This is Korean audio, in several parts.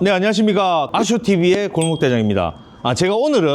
네, 안녕하십니까. 아쇼TV의 골목대장입니다. 아, 제가 오늘은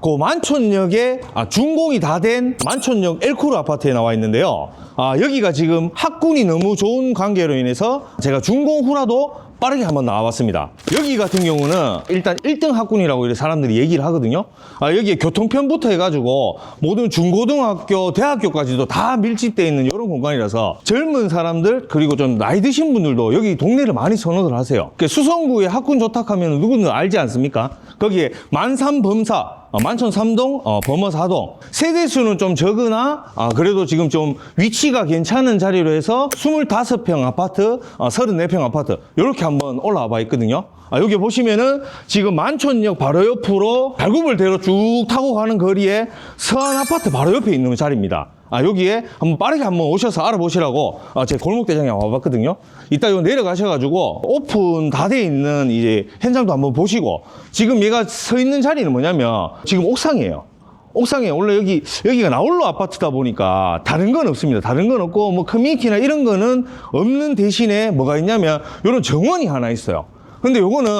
그 만촌역에 아, 준공이 다 된 만촌역 엘쿠르 아파트에 나와 있는데요. 아, 여기가 지금 학군이 너무 좋은 관계로 인해서 제가 준공 후라도 빠르게 한번 나와봤습니다. 여기 같은 경우는 일단 1등 학군이라고 사람들이 얘기를 하거든요. 아, 여기에 교통편부터 해가지고 모든 중고등학교, 대학교까지도 다 밀집되어 있는 이런 공간이라서 젊은 사람들 그리고 좀 나이 드신 분들도 여기 동네를 많이 선호를 하세요. 그 수성구에 학군 조탁하면 누구는 알지 않습니까? 거기에 만삼범사 어, 만천 삼동, 어, 범어 사동. 세대수는 좀 적으나, 아, 그래도 지금 좀 위치가 괜찮은 자리로 해서 25평 아파트, 어, 34평 아파트. 이렇게 한번 올라와 봐 있거든요. 아, 여기 보시면은 지금 만촌역 바로 옆으로 발구불대로 쭉 타고 가는 거리에 서안 아파트 바로 옆에 있는 자리입니다. 아, 여기에 한번 빠르게 한번 오셔서 알아보시라고 아, 제 골목대장에 와봤거든요. 이따 요 내려가셔가지고 오픈 다 돼 있는 이제 현장도 한번 보시고 지금 얘가 서 있는 자리는 뭐냐면 지금 옥상이에요. 옥상에 원래 여기 여기가 나홀로 아파트다 보니까 다른 건 없습니다. 다른 건 없고 뭐 커뮤니티나 이런 거는 없는 대신에 뭐가 있냐면 이런 정원이 하나 있어요. 근데 요거는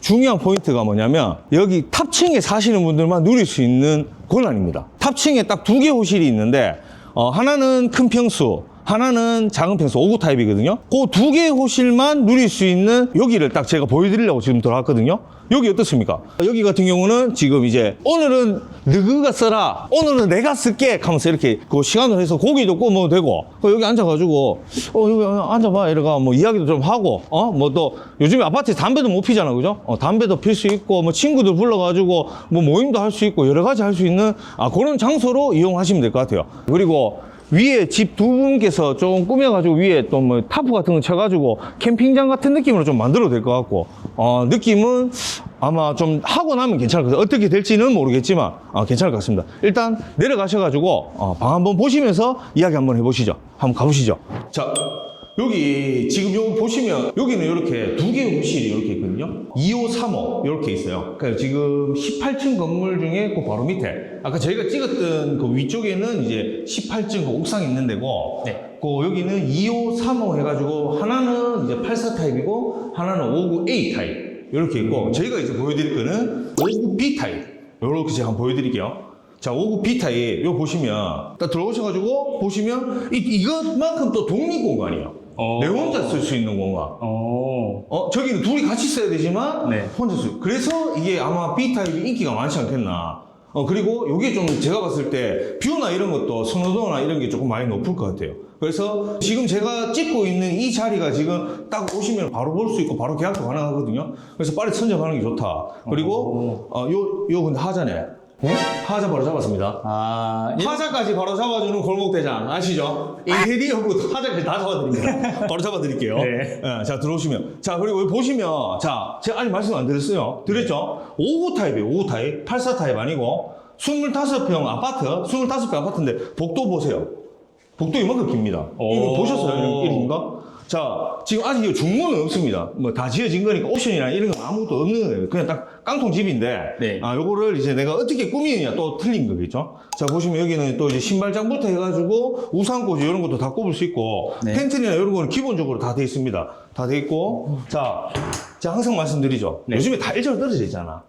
중요한 포인트가 뭐냐면 여기 탑층에 사시는 분들만 누릴 수 있는 권한입니다. 탑층에 딱 두 개 호실이 있는데 어, 하나는 큰 평수, 하나는 작은 평수 5구 타입이거든요. 그 두 개의 호실만 누릴 수 있는 여기를 딱 제가 보여드리려고 지금 들어왔거든요. 여기 어떻습니까? 여기 같은 경우는 지금 이제 오늘은 너가 써라, 오늘은 내가 쓸게 하면서 이렇게 그 시간을 해서 고기도 구워먹어도 되고 그 여기 앉아가지고 어 여기 앉아봐 이러가 뭐 이야기도 좀 하고 어 뭐 또 요즘에 아파트에 담배도 못 피잖아 그죠? 어, 담배도 필 수 있고 뭐 친구들 불러가지고 뭐 모임도 할 수 있고 여러 가지 할 수 있는 아 그런 장소로 이용하시면 될 것 같아요. 그리고 위에 집 두 분께서 좀 꾸며가지고 위에 또 뭐 타프 같은 거 쳐가지고 캠핑장 같은 느낌으로 좀 만들어도 될 것 같고 어 느낌은 아마 좀 하고 나면 괜찮을 것 같아요. 어떻게 될지는 모르겠지만 어, 괜찮을 것 같습니다. 일단 내려가셔가지고 어, 방 한번 보시면서 이야기 한번 해보시죠. 한번 가보시죠. 자 여기 지금 요 보시면 여기는 이렇게 두 개의 호실이 이렇게 2호 3호 이렇게 있어요 그러니까 지금 18층 건물 중에 그 바로 밑에 아까 저희가 찍었던 그 위쪽에는 이제 18층 그 옥상이 있는 데고 네. 그 여기는 2호 3호 해가지고 하나는 이제 84 타입이고 하나는 59 A 타입 이렇게 있고 저희가 이제 보여드릴 거는 59 B 타입 이렇게 제가 한번 보여드릴게요 자, 59 B 타입, 요 보시면, 딱 들어오셔가지고, 보시면, 이, 이것만큼 또 독립 공간이에요. 어. 내 혼자 쓸 수 있는 공간. 어. 어, 저기는 둘이 같이 써야 되지만, 네. 혼자 쓸 그래서 이게 아마 B 타입이 인기가 많지 않겠나. 어, 그리고 요게 좀 제가 봤을 때, 뷰나 이런 것도 선호도나 이런 게 조금 많이 높을 것 같아요. 그래서 지금 제가 찍고 있는 이 자리가 지금 딱 오시면 바로 볼 수 있고, 바로 계약도 가능하거든요. 그래서 빨리 선점하는 게 좋다. 그리고, 어, 요, 요 근데 하자네. 어? 하자 바로 잡았습니다. 아, 이- 하자까지 바로 잡아주는 골목대장 아시죠? 인테리어부터 하자까지 다 잡아드립니다. 바로 잡아드릴게요. 네. 예, 자 들어오시면 자 그리고 여기 보시면 자 제가 아직 말씀 안 드렸어요. 드렸죠? 59 타입이에요. 59 타입, 84 타입 아니고 25평 아파트, 25평 아파트인데 복도 보세요. 복도 이만큼 깁니다. 이거 오. 보셨어요? 이런- 이런가? 자, 지금 아직 이 중문은 없습니다. 뭐 다 지어진 거니까 옵션이나 이런 건 아무것도 없는 거예요. 그냥 딱 깡통 집인데, 네. 아, 요거를 이제 내가 어떻게 꾸미느냐 또 틀린 거겠죠? 자, 보시면 여기는 또 이제 신발장부터 해가지고 우산꽂이 이런 것도 다 꼽을 수 있고, 네. 텐트나 이런 거는 기본적으로 다 돼 있습니다. 다 돼 있고, 자, 제가 항상 말씀드리죠. 네. 요즘에 다 일자로 떨어져 있잖아.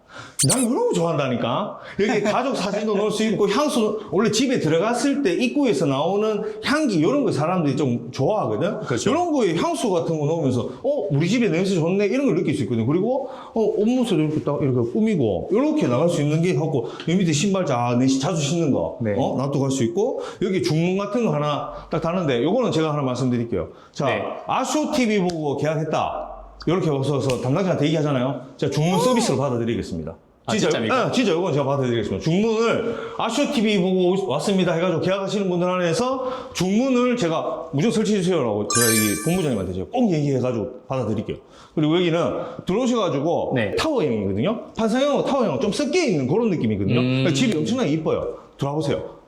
난 이런 거 좋아한다니까. 여기 가족 사진도 넣을 수 있고, 향수, 원래 집에 들어갔을 때 입구에서 나오는 향기, 이런 거 사람들이 좀 좋아하거든. 그렇죠. 이런 거에 향수 같은 거 넣으면서, 어, 우리 집에 냄새 좋네? 이런 걸 느낄 수 있거든. 그리고, 어, 옷무도 이렇게 딱 이렇게 꾸미고, 이렇게 나갈 수 있는 게 하고, 여기 밑에 신발 자, 내 자주 신는 거, 네. 어, 놔두고 갈 수 있고, 여기 중문 같은 거 하나 딱 다는데, 요거는 제가 하나 말씀드릴게요. 자, 네. 아쇼 TV 보고 계약했다. 이렇게 와서 담당자한테 얘기하잖아요. 제가 중문 서비스를 받아드리겠습니다. 아, 진짜입니까? 네, 진짜 이건 제가 받아드리겠습니다. 중문을 아쇼 TV 보고 왔습니다 해가지고 계약하시는 분들 한해서 중문을 제가 무조건 설치해 주세요라고 제가 이 본부장님한테 제가 꼭 얘기해가지고 받아드릴게요. 그리고 여기는 들어오셔가지고 네. 타워형이거든요. 판상형하고 타워형 좀 섞여 있는 그런 느낌이거든요. 음. 그러니까 집이 엄청나게 이뻐요. 들어와 보세요.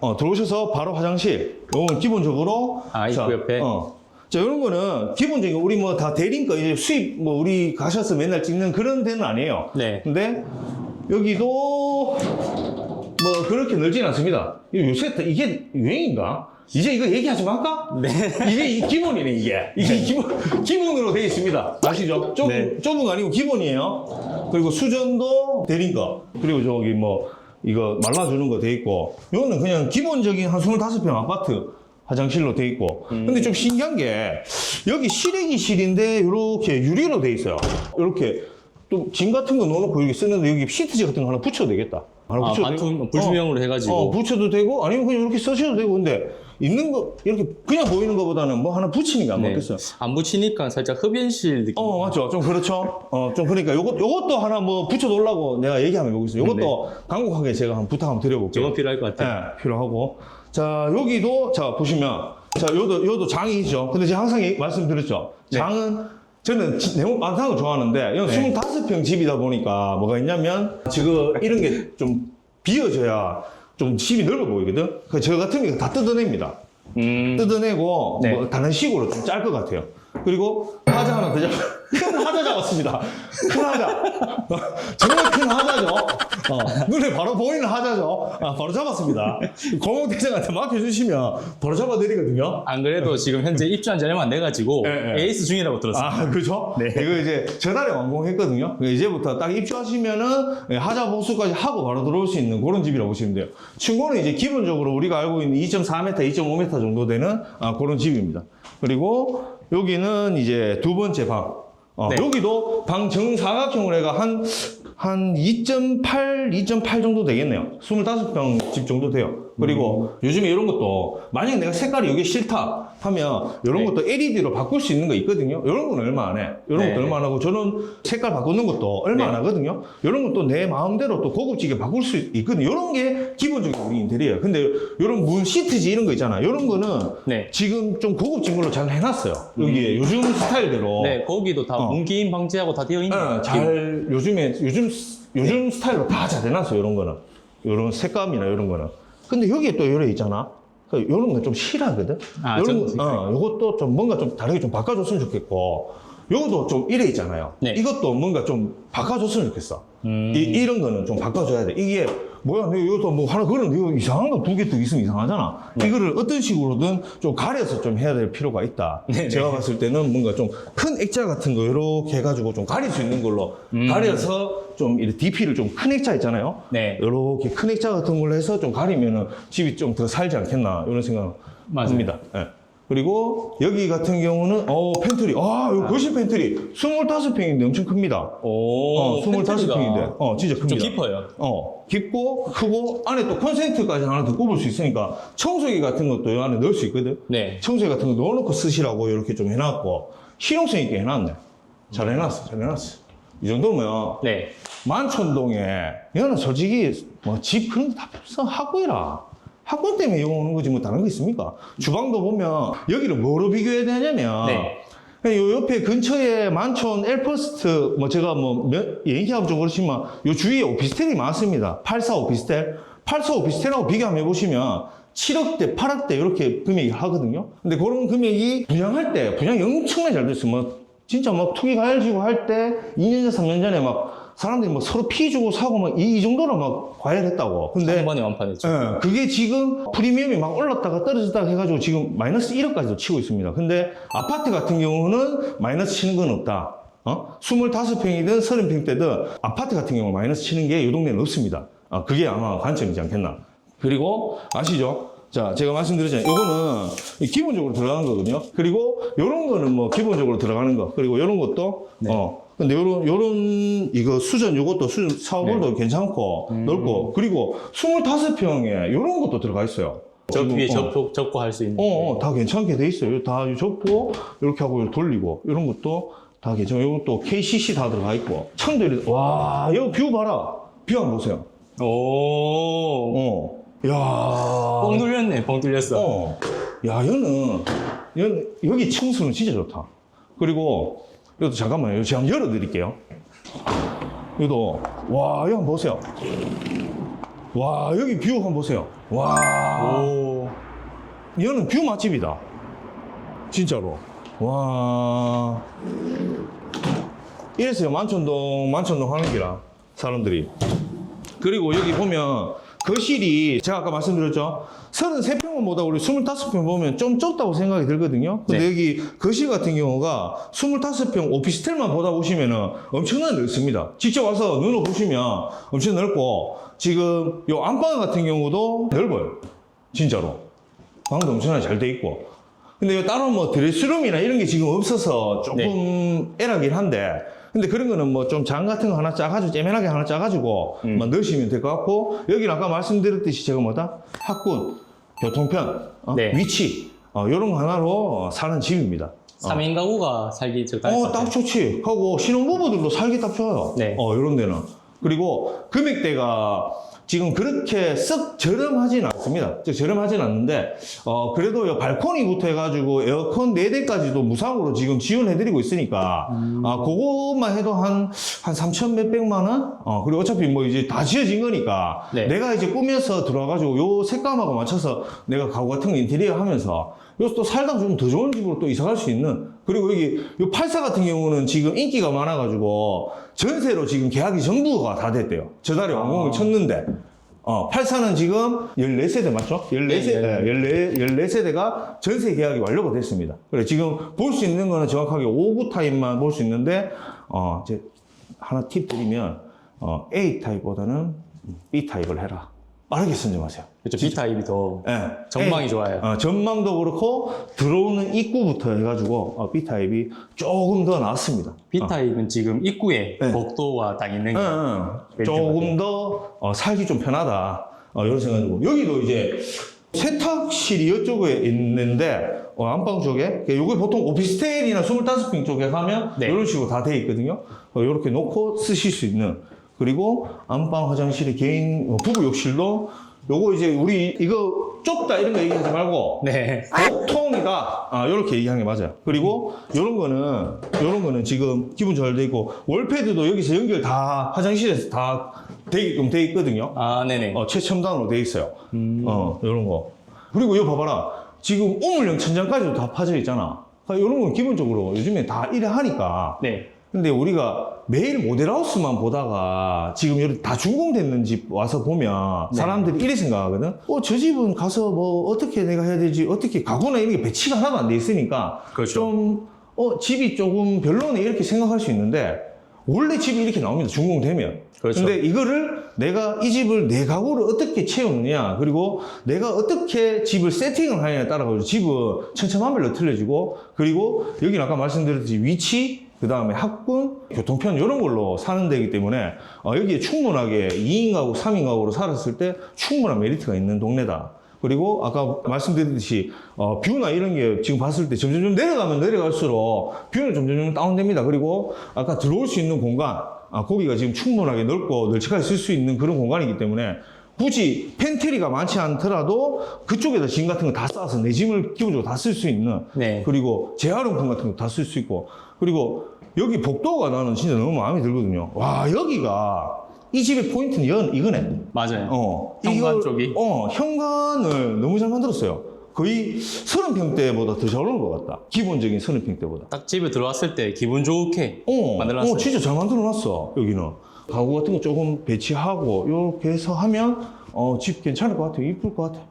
어, 들어오셔서 바로 화장실. 이건 기본적으로. 아, 입구 자, 옆에? 어. 자, 이런 거는 기본적인 우리 뭐다거 이제 수입 뭐 우리 가셔서 맨날 찍는 그런 데는 아니에요. 네. 근데 여기도 뭐 그렇게 넓진 않습니다. 요새 다 이게 유행인가? 이제 이거 얘기하지 말까? 네. 이게 이 기본이네, 이게. 이게 기본, 기본으로 되어 있습니다. 아시죠? 좁은, 네. 좁은 거 아니고 기본이에요. 그리고 수전도 내린 거. 그리고 저기 뭐, 이거 말라주는 거 돼 있고. 이거는 그냥 기본적인 한 25평 아파트 화장실로 돼 있고. 근데 좀 신기한 게, 여기 실외기실인데, 이렇게 유리로 돼 있어요. 이렇게. 또 짐 같은 거 넣어놓고 여기 쓰는데 여기 시트지 같은 거 하나 붙여도 되겠다. 하나 아, 붙여도 되고. 불투명으로 해가지고. 어, 붙여도 되고 아니면 그냥 이렇게 쓰셔도 되고 근데 있는 거 이렇게 그냥 보이는 것보다는 뭐 하나 붙이는 게 안 네. 맞겠어요. 안 붙이니까 살짝 흡연실 느낌. 어 맞죠 좀 그렇죠 어좀 그러니까 요것 요것도 하나 뭐 붙여 놓으려고 내가 얘기하면 보겠습니다 요것도 간곡하게 제가 한번 부탁 한번 드려볼게요 저건 필요할 것 네, 같아요. 필요하고 자 여기도 자 보시면 자 요도 요도 장이죠 근데 제가 항상 얘기- 말씀드렸죠 네. 장은 저는 지- 많다는 거 좋아하는데 이건 네. 25평 집이다 보니까 뭐가 있냐면 지금 이런 게 좀 비어져야 좀 집이 넓어 보이거든 그저 같은 게 다 뜯어냅니다 음. 뜯어내고 네. 뭐 다른 식으로 좀 짤 것 같아요. 그리고 하자 하나 더 잡, 큰 하자 잡았습니다. 큰 하자. 정말 큰 하자죠. 어, 눈에 바로 보이는 하자죠. 아, 바로 잡았습니다. 공공대장한테 맡겨주시면 바로 잡아드리거든요. 안 그래도 지금 현재 입주한 지 얼마 안 돼가지고 네, 네. 에이스 중이라고 들었어요. 아, 그죠? 네. 이거 이제 저달에 완공했거든요. 이제부터 딱 입주하시면은 예, 하자 보수까지 하고 바로 들어올 수 있는 그런 집이라고 보시면 돼요. 층고는 이제 기본적으로 우리가 알고 있는 2.4m, 2.5m 정도 되는 아, 그런 집입니다. 그리고 여기는 이제 두 번째 방. 어, 네. 여기도 방 정사각형으로 해가 한, 한 2.8, 2.8 정도 되겠네요. 25평 집 정도 돼요. 그리고 요즘에 이런 것도, 만약에 내가 색깔이 이게 싫다 하면, 이런 네. 것도 LED로 바꿀 수 있는 거 있거든요. 이런 건 얼마 안 해. 이런 네. 것도 얼마 안 하고, 저는 색깔 바꾸는 것도 얼마 네. 안 하거든요. 이런 것도 내 마음대로 또 고급지게 바꿀 수 있거든요. 이런 게 기본적인 우리 인테리어예요. 근데 이런 문 시트지 이런 거 있잖아. 이런 거는 네. 지금 좀 고급진 걸로 잘 해놨어요. 여기에 요즘 스타일대로. 네, 거기도 다 어. 문기임 방지하고 다 되어 있네요. 네, 잘 요즘에 요즘 요즘 스타일로 다 잘 해놨어요 이런 거는 이런 색감이나 이런 거는 근데 여기에 또 이런 있잖아. 이런 거좀 싫어하거든. 아, 요런 거, 어, 요것도 좀 뭔가 좀 다르게 좀 바꿔줬으면 좋겠고 요것도 좀 이래 있잖아요 네. 이것도 뭔가 좀 바꿔줬으면 좋겠어 음. 이, 이런 거는 좀 바꿔줘야 돼 이게 뭐야 이것도 뭐 하나 그러는데 이거 이상한 거 두개더 있으면 이상하잖아 네. 이거를 어떤 식으로든 좀 가려서 좀 해야 될 필요가 있다 네, 네. 제가 봤을 때는 뭔가 좀 큰 액자 같은 거 이렇게 해가지고 좀 가릴 수 있는 걸로 음. 가려서 좀 이렇게 DP를 좀 큰 액자 있잖아요. 네. 이렇게 큰 액자 같은 걸로 해서 좀 가리면은 집이 좀 더 살지 않겠나 이런 생각 맞아요. 합니다. 예. 그리고 여기 같은 경우는 어 팬트리 아 여기 거실 팬트리 25평인데 엄청 큽니다. 오, 어 팬트리가 25평인데 어 진짜 큽니다. 좀 깊어요. 어, 깊고 크고 안에 또 콘센트까지 하나 더 꼽을 수 있으니까 청소기 같은 것도 이 안에 넣을 수 있거든. 네. 청소기 같은 거 넣어놓고 쓰시라고 이렇게 좀 해놨고 실용성 있게 해놨네. 잘 해놨어, 잘 해놨어. 이 정도면 네. 만촌동에 이거는 솔직히 뭐 집 그런 거 다 필요 학구이라. 학군 때문에 이용하는 거지 뭐 다른 거 있습니까? 주방도 보면 여기를 뭐로 비교해야 되냐면 네. 요 옆에 근처에 만촌 엘퍼스트 뭐 제가 뭐 몇- 얘기하면 좀 그렇지만 요 주위에 오피스텔이 많습니다. 84 오피스텔. 84 오피스텔하고 비교하면 보시면 7억대, 8억대 이렇게 금액이 하거든요. 근데 그런 금액이 분양할 때 분양이 엄청나게 잘 됐어요. 뭐 진짜 막 투기 가열지고 할 때 2년 전, 3년 전에 막 사람들이 막 서로 피 주고 사고 막이 정도로 막 과열했다고. 근데 한 번에 완판했죠. 예, 그게 지금 프리미엄이 막 올랐다가 떨어졌다가 해가지고 지금 마이너스 1억까지도 치고 있습니다. 근데 아파트 같은 경우는 마이너스 치는 건 없다. 어? 25평이든 30평대든 아파트 같은 경우 마이너스 치는 게 이 동네는 없습니다. 아, 그게 아마 관점이지 않겠나. 그리고 아시죠? 자, 제가 말씀드렸잖아요. 요거는 기본적으로 들어가는 거거든요. 그리고 요런 거는 뭐 기본적으로 들어가는 거. 그리고 요런 것도 어. 근데 요런 요런 이거 수전 요것도 수전 샤워볼도 괜찮고 넓고 그리고 25평에 요런 것도 들어가 있어요. 저 지금, 위에 어. 접촉, 접고 할 수 있는. 어, 어, 다 괜찮게 돼 있어요. 다 접고 이렇게 하고 돌리고 이런 것도 다 괜찮아요. 이것도 KCC 다 들어가 있고 이렇게 와, 여기 뷰 봐라. 뷰 한번 보세요. 오. 어. 야. 뻥 뚫렸네, 뻥 뚫렸어. 어. 야, 얘는, 얘는, 여기 층수는 진짜 좋다. 그리고, 이것도 잠깐만요. 제가 한번 열어드릴게요. 이것도, 와, 이거 한번 보세요. 와, 여기 뷰 한번 보세요. 와. 오. 얘는 뷰 맛집이다. 진짜로. 와. 이랬어요. 만촌동, 만촌동 하는 기라. 사람들이. 그리고 여기 보면 거실이 제가 아까 말씀드렸죠. 33평은 보다 우리 25평 보면 좀 좁다고 생각이 들거든요. 근데 네. 여기 거실 같은 경우가 25평 오피스텔만 보다 보시면은 엄청나게 넓습니다. 직접 와서 눈으로 보시면 엄청 넓고 지금 요 안방 같은 경우도 넓어요. 진짜로. 방도 엄청나게 잘 돼 있고. 근데 요 따로 뭐 드레스룸이나 이런 게 지금 없어서 조금 네. 애라긴 한데 근데 그런 거는 뭐 좀 장 같은 거 하나 짜가지고 째면하게 하나 짜가지고 음. 뭐 넣으시면 될 것 같고 여기는 아까 말씀드렸듯이 제가 뭐다 학군 교통편 어? 네. 위치 어, 이런 거 하나로 사는 집입니다. 3인 가구가 살기 적당할 것 어. 딱 좋지. 하고 신혼부부들도 살기 딱 좋아요. 네. 어, 이런 데는. 그리고 금액대가 지금 그렇게 썩 저렴하진 않습니다. 저- 저렴하진 않는데, 어, 그래도 요 발코니부터 해가지고 에어컨 4대까지도 무상으로 지금 지원해드리고 있으니까, 아, 그것만 해도 한, 한 3천 몇백만 원? 어, 그리고 어차피 뭐 이제 다 지어진 거니까, 네. 내가 이제 꾸며서 들어와가지고 요 색감하고 맞춰서 내가 가구 같은 거 인테리어 하면서 또 살다 좀더 좋은 집으로 또 이사 갈 수 있는 그리고 여기 요84 같은 경우는 지금 인기가 많아가지고 전세로 지금 계약이 전부가 다 됐대요. 저달에 완공을 아. 쳤는데 어, 84는 지금 14세대 맞죠? 14세대, 네, 14, 14세대가 전세 계약이 완료가 됐습니다. 그래, 지금 볼 수 있는 거는 정확하게 5구 타입만 볼 수 있는데, 어, 이제 하나 팁 드리면, 어, A 타입보다는 B 타입을 해라. 빠르게 선점하세요. 그렇죠. B타입이 더 예. 전망이 A, 좋아요. 어, 전망도 그렇고 들어오는 입구부터 해가지고 어, B 타입이 조금 더 낫습니다. B타입은 지금 입구에 네. 복도가 딱 있는 게 어, 어. 왠지 조금 더 어, 살기 좀 편하다. 어, 이런 생각이고 여기도 이제 세탁실이 이쪽에 있는데 어, 안방 쪽에 요게 보통 오피스텔이나 25평 쪽에 가면 네. 이런 식으로 다 돼 있거든요. 어, 이렇게 놓고 쓰실 수 있는 그리고 안방 화장실에 개인 어, 부부 욕실도 요거 이제 우리 이거 좁다 이런 거 얘기하지 말고 네. 보통이다. 아, 요렇게 얘기하는 게 맞아요. 그리고 요런 거는, 요런 거는 지금 기분 잘돼 있고, 월패드도 여기서 연결 다 화장실에서 다 되게끔 돼 있거든요. 아, 네네. 어, 최첨단으로 돼 있어요. 음. 어, 요런 거. 그리고 이거 봐봐라. 지금 우물형 천장까지도 다 파져 있잖아. 그러니까 요런 건 기본적으로 요즘에 다 이래 하니까. 네. 근데 우리가 매일 모델하우스만 보다가 지금 여기 다 준공됐는 집 와서 보면 네. 사람들이 이래 생각하거든. 어, 저 집은 가서 뭐 어떻게 내가 해야 되지? 어떻게 가구나 이런 게 배치가 하나도 안 돼 있으니까 그렇죠. 좀, 어, 집이 조금 별로네 이렇게 생각할 수 있는데 원래 집이 이렇게 나옵니다. 준공되면. 그렇죠. 근데 이거를 내가 이 집을 내 가구를 어떻게 채우느냐 그리고 내가 어떻게 집을 세팅을 하느냐에 따라 가지고 집은 천차만별로 틀려지고 그리고 여기는 아까 말씀드렸듯이 위치 그 다음에 학군, 교통편 이런 걸로 사는 데이기 때문에 어, 여기에 충분하게 2인 가구, 3인 가구로 살았을 때 충분한 메리트가 있는 동네다. 그리고 아까 말씀드렸듯이 어, 뷰나 이런 게 지금 봤을 때 점점점 내려가면 내려갈수록 뷰는 점점점 다운됩니다. 그리고 아까 들어올 수 있는 공간, 아, 거기가 지금 충분하게 넓고 널찍하게 쓸 수 있는 그런 공간이기 때문에 굳이 팬트리가 많지 않더라도 그쪽에다 짐 같은 거다 쌓아서 내 짐을 기본적으로 다 쓸 수 있는 네. 그리고 재활용품 같은 거 다 쓸 수 있고 그리고 여기 복도가 나는 진짜 너무 마음에 들거든요. 와 여기가 이 집의 포인트는 연 이거네. 맞아요. 어 현관 쪽이? 어 현관을 너무 잘 만들었어요. 거의 30평대보다 더 잘 오는 것 같다. 기본적인 30평대보다. 딱 집에 들어왔을 때 기분 좋게 어, 만들어놨어요. 어, 진짜 잘 만들어놨어, 여기는. 가구 같은 거 조금 배치하고, 이렇게 해서 하면, 어, 집 괜찮을 것 같아. 이쁠 것 같아.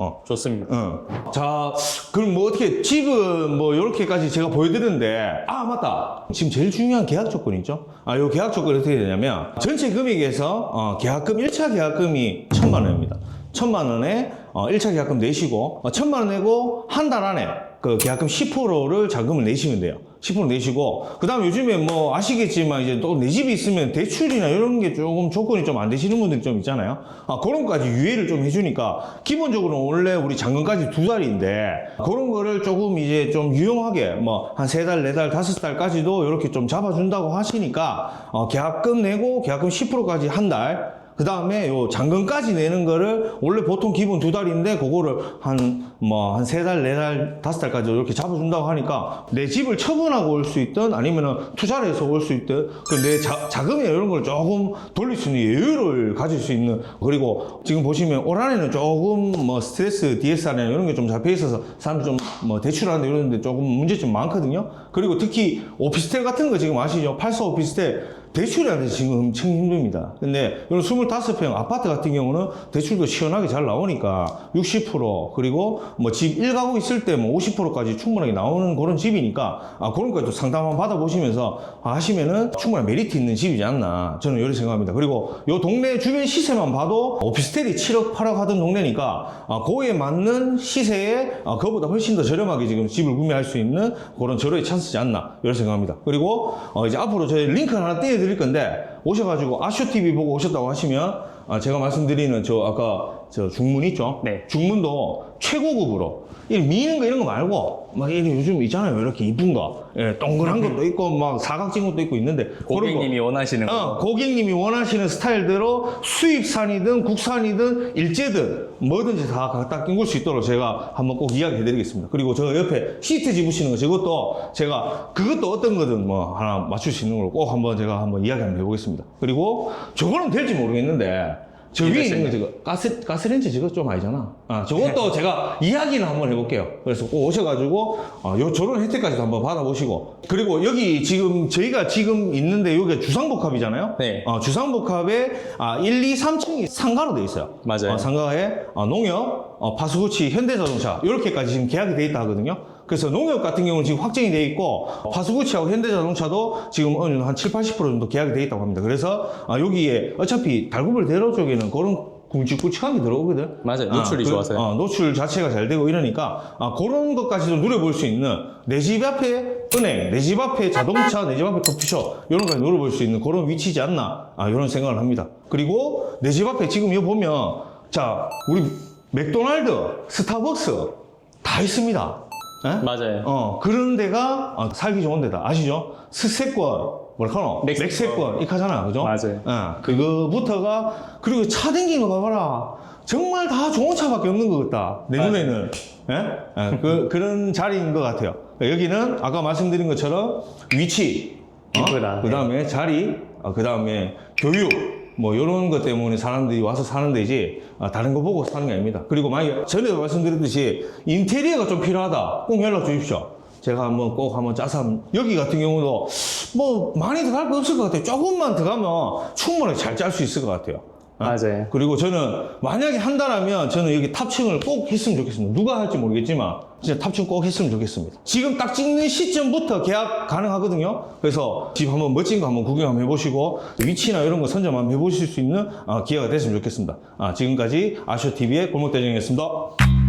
어. 좋습니다. 어. 자, 그럼 뭐 어떻게, 집은 뭐, 요렇게까지 제가 보여드렸는데, 아, 맞다. 지금 제일 중요한 계약 조건이 있죠? 아, 요 계약 조건이 어떻게 되냐면, 전체 금액에서, 어, 계약금, 1차 계약금이 천만 원입니다. 천만 원에, 어, 1차 계약금 내시고, 어, 천만 원 내고, 한 달 안에, 그 계약금 10%를 자금을 내시면 돼요. 10% 내시고, 그 다음 요즘에 뭐 아시겠지만 이제 또 내 집이 있으면 대출이나 이런 게 조금 조건이 좀 안 되시는 분들이 좀 있잖아요. 아, 그런 거까지 유예를 좀 해주니까, 기본적으로 원래 우리 잔금까지 두 달인데, 그런 거를 조금 이제 좀 유용하게, 뭐, 한 세 달, 네 달, 다섯 달까지도 이렇게 좀 잡아준다고 하시니까, 어, 계약금 내고, 계약금 10%까지 한 달, 그 다음에 요 잔금까지 내는 거를 원래 보통 기본 두 달인데 그거를 한 뭐 한 세 달, 네 달, 다섯 달까지 이렇게 잡아준다고 하니까 내 집을 처분하고 올 수 있든 아니면은 투자를 해서 올 수 있든 그내 자 금이나 이런 걸 조금 돌릴 수 있는 여유를 가질 수 있는 그리고 지금 보시면 올 한해는 조금 뭐 스트레스 DSR이나 이런 게 좀 잡혀 있어서 사람들이 좀뭐 대출하는 이런 데 조금 문제점 많거든요. 그리고 특히 오피스텔 같은 거 지금 아시죠? 84 오피스텔 대출이 지금 엄청 힘듭니다. 근데 이런 25평 아파트 같은 경우는 대출도 시원하게 잘 나오니까 60% 그리고 뭐 집 1가구 있을 때 뭐 50%까지 충분하게 나오는 그런 집이니까 아, 그런 것도 상담 한번 받아보시면서 하시면은 충분한 메리트 있는 집이지 않나 저는 이렇게 생각합니다. 그리고 요 동네 주변 시세만 봐도 오피스텔이 7억 8억 하던 동네니까 아, 그에 맞는 시세에 아, 그거보다 훨씬 더 저렴하게 지금 집을 구매할 수 있는 그런 절호의 찬스지 않나 이렇게 생각합니다. 그리고 어, 이제 앞으로 저희 링크 하나 띄워 드릴 건데 오셔가지고 아쇼TV 보고 오셨다고 하시면 아, 제가 말씀드리는 저 아까 저 중문 있죠? 네. 중문도 최고급으로 이 미는 거 이런 거 말고 막 이렇게 요즘 있잖아요 이렇게 이쁜 거 예, 동그란 것도 있고 막 사각진 것도 있고 있는데 그런 거 고객님이 원하시는 거. 어, 고객님이 원하시는 스타일대로 수입산이든 국산이든 일제든 뭐든지 다 갖다 끼울 수 있도록 제가 한번 꼭 이야기해 드리겠습니다. 그리고 저 옆에 시트 집으시는 거 저것도 제가 그것도 어떤 거든 뭐 하나 맞출 수 있는 걸로 꼭 한번 제가 한번 이야기 한번 해보겠습니다. 그리고 저거는 될지 모르겠는데 저 위에 있는 거 저거 가스 가스렌지 저거 좀 아니잖아. 아 저것도 제가 이야기는 한번 해볼게요. 그래서 꼭 오셔가지고 어, 요 저런 혜택까지도 한번 받아보시고 그리고 여기 지금 저희가 지금 있는데 여기가 주상복합이잖아요. 네. 어, 주상복합에 아, 1, 2, 3층이 상가로 돼 있어요. 맞아요. 어, 상가에 어, 농협, 어, 파수구치, 현대자동차 이렇게까지 지금 계약이 돼 있다 하거든요. 그래서 농협 같은 경우는 지금 확정이 돼 있고 파수구치하고 현대자동차도 지금 어느 정도 한 7, 80% 정도 계약이 돼 있다고 합니다. 그래서 아, 여기에 어차피 달구벌 대로 쪽에는 그런 굵직굵직한 게 들어오거든. 맞아요. 노출이 그- 좋아서요. 어, 노출 자체가 잘 되고 이러니까 아, 그런 것까지도 누려볼 수 있는 내 집 앞에 은행, 내 집 앞에 자동차, 내 집 앞에 커피숍 이런 거까지 누려볼 수 있는 그런 위치지 않나 아, 이런 생각을 합니다. 그리고 내 집 앞에 지금 여기 보면 자 우리 맥도날드, 스타벅스 다 있습니다. 예? 맞아요. 어, 그런 데가 어, 살기 좋은 데다. 아시죠? 스세권, 뭐랄까노? 맥세권. 맥세권, 이카잖아. 그죠? 맞아요. 어, 그거부터가, 그리고 차 댕기는 거 봐봐라. 정말 다 좋은 차밖에 없는 것 같다. 내 맞아요. 눈에는. 예? 예, 그, 그런 자리인 것 같아요. 여기는 아까 말씀드린 것처럼 위치, 이쁘다. 그 다음에 자리, 그 다음에 교육, 뭐 이런 것 때문에 사람들이 와서 사는 데지 아, 다른 거 보고 사는 게 아닙니다. 그리고 만약에 전에도 말씀드렸듯이 인테리어가 좀 필요하다. 꼭 연락 주십시오. 제가 한번 꼭 한번 짜서 여기 같은 경우도 뭐 많이 들어갈 거 없을 것 같아요. 조금만 들어가면 충분히 잘 짤 수 있을 것 같아요. 어? 맞아요. 그리고 저는 만약에 한다라면 저는 여기 탑층을 꼭 했으면 좋겠습니다. 누가 할지 모르겠지만 진짜 탑층 꼭 했으면 좋겠습니다. 지금 딱 찍는 시점부터 계약 가능하거든요. 그래서 집 한번 멋진 거 한번 구경 한번 해보시고 위치나 이런 거 선점 한번 해보실 수 있는 아, 기회가 됐으면 좋겠습니다. 아, 지금까지 아쇼TV의 골목대장이었습니다.